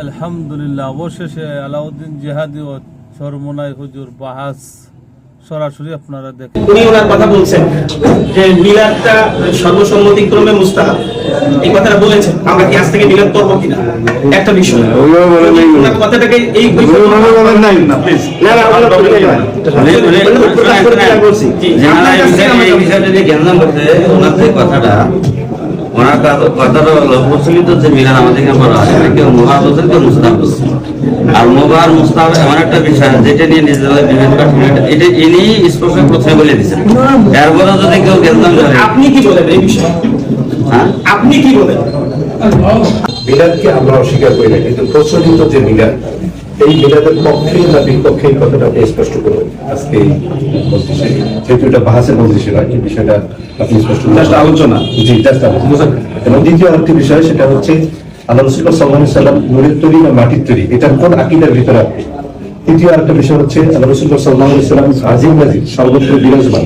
আলহামদুলিল্লাহ অবশেষে আলাউদ্দিন জেহাদি ও সরমনাই হুজুর বাহাস সরাসরি আপনারা দেখেন। উনি ওনার কথা বলছেন যে মিলাদটা সর্বসম্মতিক্রমে মুস্তাহাব। এই কথাটা বলেছেন আমরা কি আজ থেকে মিলাদ করব কিনা? একটা বিষয়। ওইভাবে বলেন নাই। ওনার কথাটাকে এই ওইভাবে বলেন নাই। না প্লিজ না না আমরা বলছি থেকে আমরা এই বিষয়ে যদি জ্ঞান করতে ওনার যে কথাটা ওনার কথাটা হলো প্রচলিত যে মিলান আমাদের এখানে বলা হয় কেউ মোহা বলছেন কেউ মুস্তাহ বলছেন আর মোবার এমন একটা বিষয় যেটা নিয়ে বিভেদ কাটবে এটা ইনি স্পষ্ট প্রথমে বলে এরপরে যদি কেউ করে আপনি কি বলেন এই বিষয়ে? হ্যাঁ? আপনি কি বলেন? মিলাদকে আমরা অস্বীকার করি না কিন্তু প্রচলিত যে মিলাদ এই মিলাদের পক্ষে না বিপক্ষে এই কথাটা আপনি স্পষ্ট করবেন আজকে মজলিসে যেহেতু এটা বাহাসের মজলিসে নয় এই বিষয়টা আপনি স্পষ্ট জাস্ট আলোচনা। জি জাস্ট আলোচনা। এবং দ্বিতীয় আরেকটি বিষয় সেটা হচ্ছে আল্লাহ রসুল সাল্লাহ সাল্লাম নুরের তৈরি না মাটির তৈরি এটা কোন আকিদার ভিতরে আপনি? তৃতীয় আরেকটা বিষয় হচ্ছে আল্লাহ রসুল সাল্লাহ সাল্লাম আজিম নাজির সর্বত্র বিরাজমান।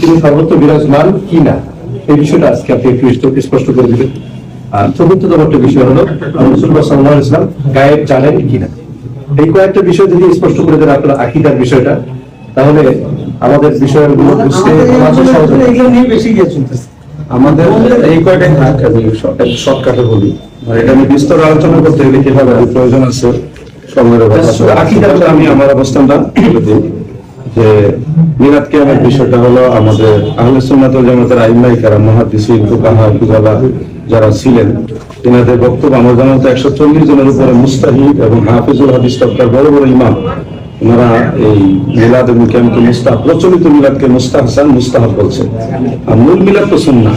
তিনি সর্বত্র বিরাজমান কি না? এই বিষয়টা আজকে আপনি একটু স্পষ্ট- স্পষ্ট করে দিবেন। আর চতুর্থতম একটা বিষয় হলো রসুল্লাহ সাল্লাহ ইসলাম গায়েব জানেন কিনা এই কয়েকটা বিষয় যদি স্পষ্ট করে দেন আপনার আকিদার বিষয়টা তাহলে আমাদের বিষয়গুলো বুঝতে আমাদের এই কয়টাই থাক শর্টকাটে বলি। আর এটা আমি বিস্তর আলোচনা করতে গেলে কীভাবে প্রয়োজন আছে সময়ের আকিদার আমি আমার অবস্থানটা বলে দিই যে কিয়ামের বিষয়টা হলো আমাদের আহলে সুন্নাত জামাতের আইমাই মুহাদ্দিসিন ফুকাহা যারা ছিলেন তিনাদের বক্তব্য আমার জানা মতো একশো চল্লিশ জনের উপরে মুস্তাহিদ এবং হাফিজুল হাদিস তবকার বড় বড় ইমাম। ওনারা এই মিলাদ এবং কিয়ামকে মুস্তাহ প্রচলিত মিলাদকে মুস্তাহসান মুস্তাহাব বলছে আর মূল মিলাদ তো সুন্নাহ।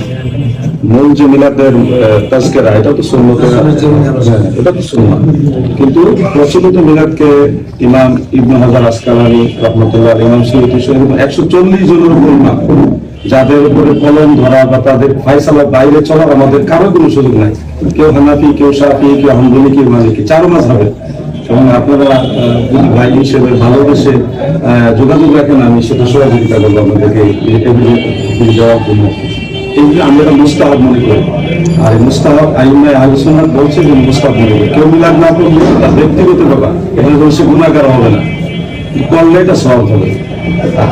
মূল যে মিলাদের তাজকেরা এটা তো হ্যাঁ, এটা তো সুন্নাহ। কিন্তু প্রচলিত মিলাদকে ইমাম ইবনে হাজার আসকালানি রহমতুল্লাহ ইমাম সৈয়দ একশো চল্লিশ জনের উপর ইমাম। যাদের উপরে কলম ধরা বা তাদের ফাইসালা বাইরে চলার আমাদের কারও কোনো সুযোগ নাই। কেউ হানাফি, কেউ সাফি কেউ হাম্বলি, কেউ মালিকি, চারো মাস হবে এবং আপনারা যদি ভাই হিসেবে ভালোবেসে যোগাযোগ রাখেন, আমি সেটা সহযোগিতা করব এগুলো জবাব জন্য এইগুলো আমরা মুস্তাহাব মনে করি। আর মুস্তাহাব আইমায় আলোচনা বলছে যে মুস্তাহাব মনে করি। কেউ মিলাদ না করলে তার ব্যক্তিগত ব্যাপার। এখানে বলছে গুণাগার হবে না। করলে এটা সহজ হবে।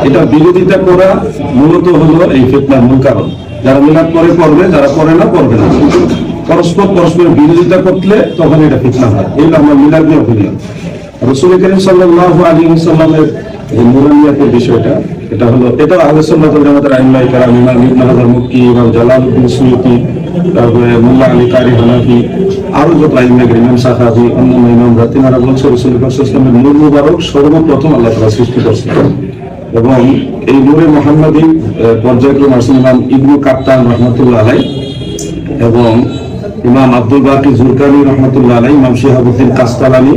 এটা বিরোধিতা করা মূলত হলো এই ফিতনার মূল কারণ। যারা মিলাদ করে করবে যারা করে না করবে না। পরস্পর পরস্পর বিরোধিতা করলে তখন এটা ফিতনা হয়। এইগুলো আমরা মিলাদ নিয়ে অভিযোগ রসুল করিম সাল্লাহ আলী সাল্লামের যে নুরানিয়াতের বিষয়টা, এটা হলো এটা আলোচনা করে আমাদের আইমাই কারাম, ইমাম ইবনে হাজার মুক্তি ইমাম জালালউদ্দিন সুয়ুতি, তারপরে মোল্লা আলী কারি হানাফি, আরও যত আইমাই ইমাম সাহাবি, অন্যান্য ইমামরা, তিনারা বলছে রসুল ইসলামের নূর মুবারক সর্বপ্রথম আল্লাহ তালা সৃষ্টি করছে এবং এই নূরে মোহাম্মদী পর্যায়ক্রম আসেন ইমাম ইবনু কাপ্তান রহমতুল্লা আলাই এবং ইমাম আব্দুল বাকি জুরকানি রহমতুল্লা আলাই, ইমাম শেহাবুদ্দিন কাস্তাল আলী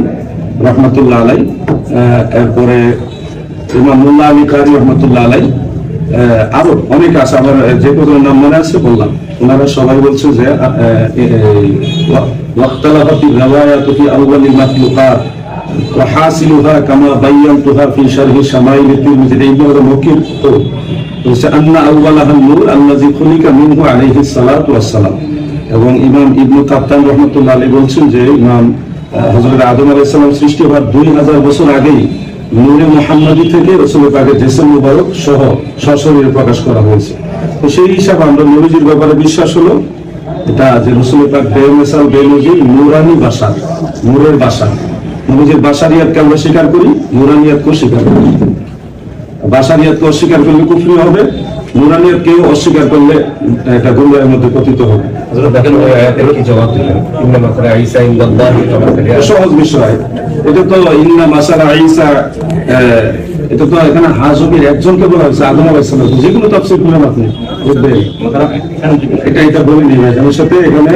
রহমতুল্লা আলাই এরপরে ইমাম মুল্লা আলী কারি রহমতুল্লা আলাই আরও অনেক আছে, আমার যে কজনের নাম মনে আছে বললাম। ওনারা সবাই বলছে যে ওয়াক্তালাফাতি রাওয়ায়াত ফি আউয়ালিল وحاصلها كما بينتها في شرح شمائل الترمذي ابن الموكل বলছে আন্না আউয়ালাহা নূর আল্লাযী খুলিকা মিনহু আলাইহিস সালাতু ওয়াস সালাম এবং ইমাম ইবনু কাপ্তান রাহমাতুল্লাহ আলাইহি বলছেন যে ইমাম হযরত আদম আলাইহিস সালাম সৃষ্টি হওয়ার 2000 বছর আগেই নূরে মুহাম্মাদি থেকে রাসূল পাকের জিসম মুবারক সহ সশরীরে প্রকাশ করা হয়েছে তো সেই হিসাবে আমরা নবীজির ব্যাপারে বিশ্বাস হলো এটা যে রসুল পাক বেমেসাল বেনজির নুরানি বাসা নূরের বাসা নবীজির বাসারিয়াতকে আমরা স্বীকার করি নুরানিয়াতকেও স্বীকার করি। বাসানিয়াতকে অস্বীকার করলে কুফরি হবে নুরানিয়াতকেও অস্বীকার করলে এটা গুমরাহের মধ্যে পতিত হবে। সহজ বিষয়। এটা তো ইন্না আহ, এটা তো এখানে হাজবির একজনকে বলা হয়েছে আদম আলাইহিস সালাম। যে কোনো তাফসীর আপনি এটা এটা বলে নিবে আমার সাথে এখানে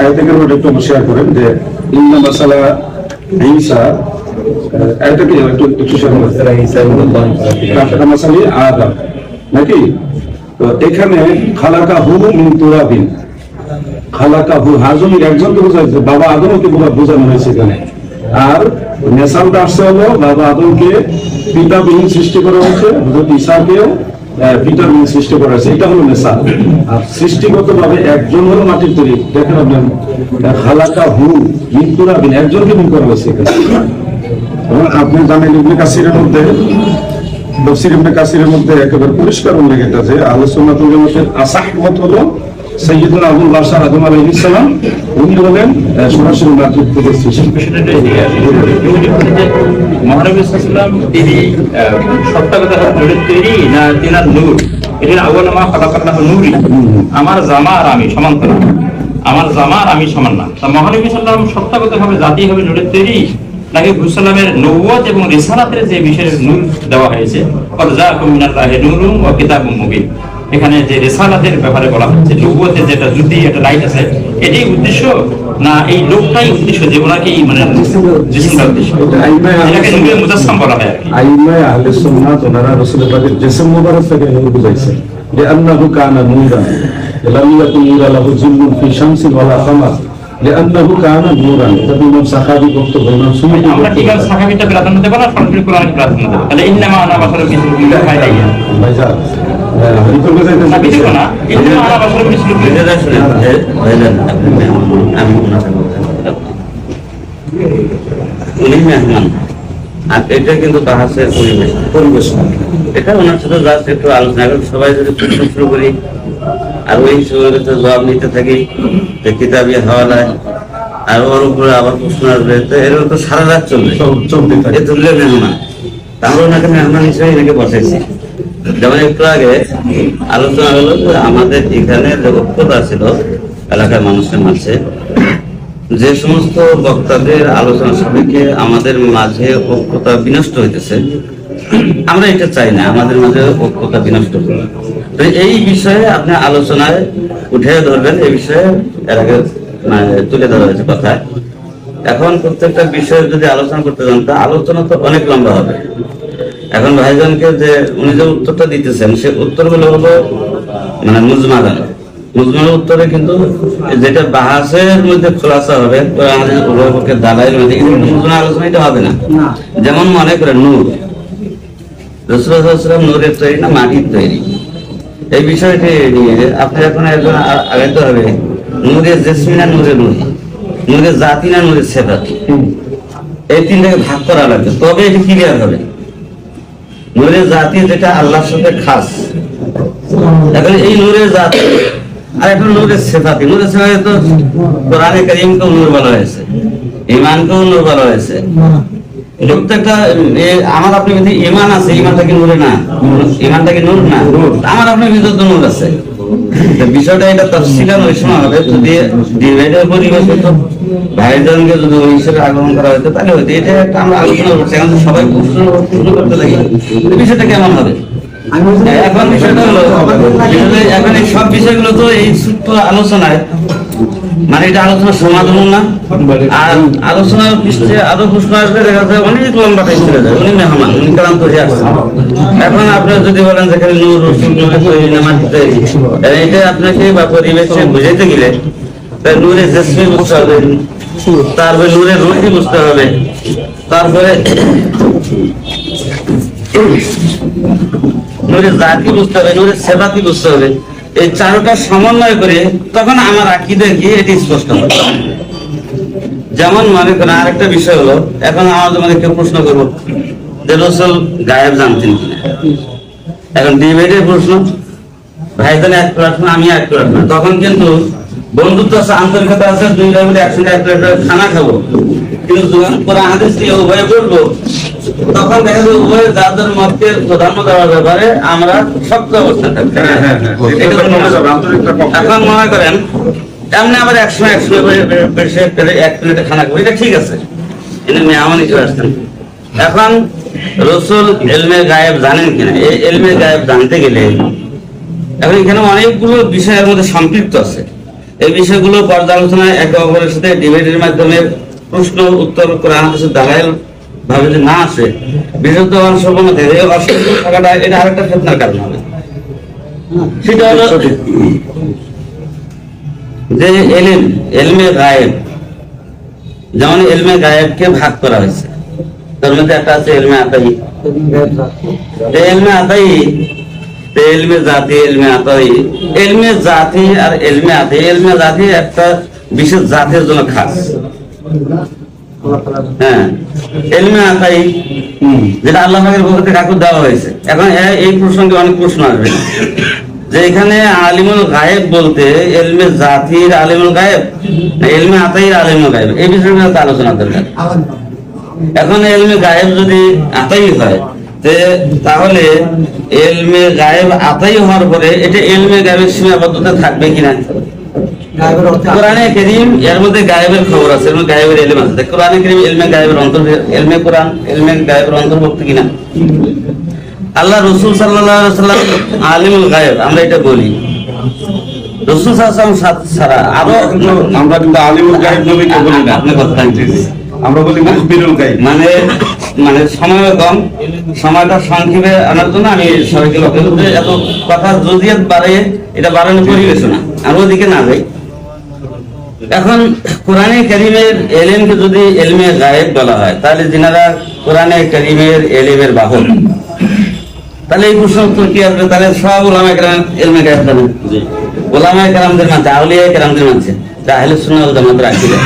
আয়াতের একটু শেয়ার করেন যে ইন্না মাসালা আদম নাকি? এখানে খালাকা হু খালাকা হু একজনকে বাবা আদমকে বোঝা- বোঝানো হয়েছে এখানে। আর নেশালটা আসছে হলো বাবা আদমকে পিতাবিহীন সৃষ্টি করা হয়েছে ঈসাকেও ভিটামিন সৃষ্টি করা এটা হলো নেশা। আর সৃষ্টিগত ভাবে একজন হলো মাটির তৈরি। দেখেন আপনার হালাকা হু মিনপুরা বিন একজনকে করা হয়েছে এবং আপনি জানেন ইবনে কাসিরের মধ্যে, তফসির ইবনে কাসিরের মধ্যে একেবারে পরিষ্কার উল্লেখ এটা যে আলোচনা সুন্নাতুল জামাতের আসাহ মত হলো সৈয়দুল আবুল বাশার আদম আলাইহিস সালাম, উনি হলেন সরাসরি সৃষ্টি মহানবী ইসলাম আমার জামা আর আমি সমান্তরাল আমার জামা আর আমি সমান না। তা মহানবী সাল্লাম সত্যাগত ভাবে জাতি হবে নূরের তৈরি নাকি ঘুসালামের নৌবত এবং রিসালাতের যে বিষয়ের নূর দেওয়া হয়েছে? এখানে যে রেসালাতের ব্যাপারে বলা হচ্ছে নৌবতের যেটা জ্যোতি একটা লাইট আছে এটাই উদ্দেশ্য না এই লোকটাই উদ্দেশ্য যে ওনাকেই মানে জিসিমটা উদ্দেশ্য এটাকে নূরে মুজাসসাম বলা হয় আর কি। আইমায় আহলে সুন্নাত ওনারা রাসূলের পাকের জিসম মুবারক থেকে নূর বুঝাইছেন যে আন্নাহু কানা নূরান লাম ইয়াকুন নূরা লাহু জিল্লুন ফি শামসিন ওয়ালা কামার لأنه كان نورا এটা ইমাম সাহাবী বক্তব্য ইমাম সুন্নি আমরা ঠিক আছে সাহাবিটা প্রাধান্য দেবো না সরাসরি কোরআনকে প্রাধান্য দেবো তাহলে ইন্নামা আনা বাসার কিছু ফায়দাই ভাইজান হরিকল বাজাইতে না বিধি না ইন্নামা আনা বাসার কিছু নিজেরা শুনেন যে ভাইজান উনি মেহমান আর এটা কিন্তু বাহাসের পরিবেশ পরিবেশ এটা ওনার সাথে জাস্ট একটু আলোচনা করে সবাই যদি প্রশ্ন শুরু করি আর ওই তো জবাব নিতে থাকি যে কিতাবি হাওয়ালায় আর ওর উপরে আবার প্রশ্ন আসবে তো এরকম তো সারা রাত চলবে। চল- চলতে থাকে। এ তুললে মেহমান তাহলে ওনাকে মেহমান হিসেবে এনাকে বসাইছি। যেমন একটু আগে আলোচনা হলো যে আমাদের এখানে যে ঐক্যতা ছিল, এলাকার মানুষের মাঝে, যে সমস্ত বক্তাদের আলোচনা সাপেক্ষে আমাদের মাঝে ঐক্যতা বিনষ্ট হইতেছে, আমরা এটা চাই না, আমাদের মাঝে ঐক্যতা বিনষ্ট হোক। তো এই বিষয়ে আপনি আলোচনায় উঠে ধরবেন, এই বিষয়ে এর আগে মানে তুলে ধরা হয়েছে কথা এখন প্রত্যেকটা বিষয়ে যদি আলোচনা করতে যান, তা আলোচনা তো অনেক লম্বা হবে এখন ভাইজানকে যে উনি যে উত্তরটা দিতেছেন সে উত্তরগুলো হলো মানে মুজমানের উত্তরে কিন্তু যেটা বাহাসের মধ্যে খোলাসা হবে দালাইয়ের মধ্যে কিন্তু মুজমা আলোচনা এটা হবে না। যেমন মনে করেন নূর। রসুলাম নূরের তৈরি না মাটির তৈরি? এই বিষয়টি নিয়ে আপনি এখন একজন আগাইতে হবে। নূরের জেসমিন আর নূরের নুরি নূরের জাতি না নূরের সেবাতি এই তিনটাকে ভাগ করা লাগবে। তবে এটি ক্লিয়ার হবে। নূরের জাতি যেটা আল্লাহর সাথে খাস। এখন এই নূরে জাতি, আর এখন নূরে সেফাতি। নূরে সেফাতি তো কোরআনে করিমকেও নূর বলা হয়েছে ইমানকেও নূর বলা হয়েছে। আমার আপনার ভিতরে ইমান আছে ইমানটা নূরে না? ইমানটা নূর না? আমার আপনার ভিতরে তো নূর আছে। বিষয়টা এটা হবে। যদি যদি ওই হিসেবে আগমন করা হতো, তাহলে হয়তো এটা একটা আমরা আলোচনা করছি। এখন সবাই প্রশ্ন শুরু করতে লাগি। বিষয়টা কেমন হবে? এখন বিষয়টা হলো, এখন সব বিষয়গুলো তো এই সূত্র আলোচনায় মানে এটা আলোচনা সমাধান না। আর আলোচনার পৃষ্ঠে আরও প্রশ্ন আসবে দেখা যায় অনেক লম্বা টাইম চলে যায় উনি মেহমান উনি ক্লান্ত হয়ে আসছেন। এখন আপনার যদি বলেন যে খালি নূর রসুল নূরে তৈরি না তৈরি এটা আপনাকে বা পরিবেশে বুঝাইতে গেলে তাই নূরে জেসমি বুঝতে হবে তারপরে নূরে রুটি বুঝতে হবে তারপরে নূরের জাতি বুঝতে হবে নূরের সেবাতি বুঝতে হবে। এই চারোটা সমন্বয় করে তখন আমার আকিদে গিয়ে এটি স্পষ্ট হবে যেমন মনে করেন আরেকটা বিষয় হলো, এখন আমাদের মধ্যে কেউ প্রশ্ন করব যে রসুল গায়েব জানতেন কিনা। এখন ডিবেটের প্রশ্ন ভাই ভাইজান এক প্ল্যাটফর্ম আমি এক প্ল্যাটফর্ম তখন কিন্তু বন্ধুত্ব আছে, আন্তরিকতা আছে, দুই মিলে একসঙ্গে এক প্লেট খানা খাব। কিন্তু কোরআন হাদিস নিয়ে উভয়ে বলব তখন দেখা উভয় যাদের মতকে প্রাধান্য দেওয়ার ব্যাপারে আমরা শক্ত অবস্থান হ্যাঁ, হ্যাঁ, হ্যাঁ। এখন মনে করেন এমনি আবার বেশি পেলে এক প্লেটে খানা খাব এটা ঠিক আছে। কিন্তু মেহমান হিসেবে আসতেন। এখন রসুল এলমে গায়েব জানেন কিনা? এই এলমে গায়েব জানতে গেলে এখন এখানে অনেকগুলো বিষয়ের মধ্যে সম্পৃক্ত আছে। এই বিষয়গুলো পর্যালোচনায় একে অপরের সাথে ডিবেটের মাধ্যমে প্রশ্ন উত্তর কোরআন হাদিসের দালাইল ভাবে যদি না আসে বিশুদ্ধ এই অসুস্থ থাকাটা এটা আরেকটা ফেতনার কারণ হবে। সেটা হলো যে এলিম এলমে গায়েব যেমন এলমে গায়েবকে ভাগ করা হয়েছে। তার মধ্যে একটা আছে এলমে আতাই। এলমে আতাই এলমে জাতি এলমে আতাই। এলমে জাতি আর এলমে আতাই। এলমে জাতি একটা বিশেষ জাতের জন্য খাস। হ্যাঁ। এলমে আতাই যেটা আল্লাহ পাকের পক্ষ থেকে দেওয়া হয়েছে। এখন এই প্রসঙ্গে অনেক প্রশ্ন আসবে। যে এখানে আলিমুল গায়েব বলতে এলমে জাতির আলিমুল গায়েব এলমে আতাইর আলিমুল গায়েব? এই বিষয়ে আলোচনা দরকার। এখন এলমে গায়েব যদি আতাই হয় তাহলে এলমে গায়েব আতাই হওয়ার পরে এটা এলমে গায়েবের সীমাবদ্ধতা থাকবে কিনা? কোরআনে করিম এর মধ্যে গায়েবের খবর আছে এর মধ্যে গায়েবের এলম আছে। কোরআনে করিম এলমে গায়েবের অন্তর এলমে কোরআন এলমে গায়েবের অন্তর্ভুক্ত কিনা? আল্লাহ রসুল সাল্লাহ সাল্লাম আলিমুল গায়েব আমরা এটা বলি। রসুল সাল্লাম আরও আমরা কিন্তু আলিমুল গায়েব নবীকে বলি না। আপনি কথা আমরা বলি মুখবিরুল গায়েব। মানে মানে সময় কম সময়টা সংক্ষেপে আনার জন্য আমি সবাইকে লক্ষ্য এত কথা জজিয়াত বাড়ে এটা বাড়ানোর পরিবেশ না। আর ওদিকে না যাই। এখন কোরআনে করিমের এলেমকে যদি এলমে গায়েব বলা হয়, তাহলে যিনারা কোরআনে করিমের এলেমের বাহন তাহলে এই প্রশ্ন উত্তর কি আসবে? তাহলে সব ওলামা কেরাম এলমে গায়েব জানেন ওলামা কেরামদের মানছে, আউলিয়া কেরামদের মানছে। জাহেল সুন্নাহ জামাত রাখিলে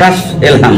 কাশ এলহাম।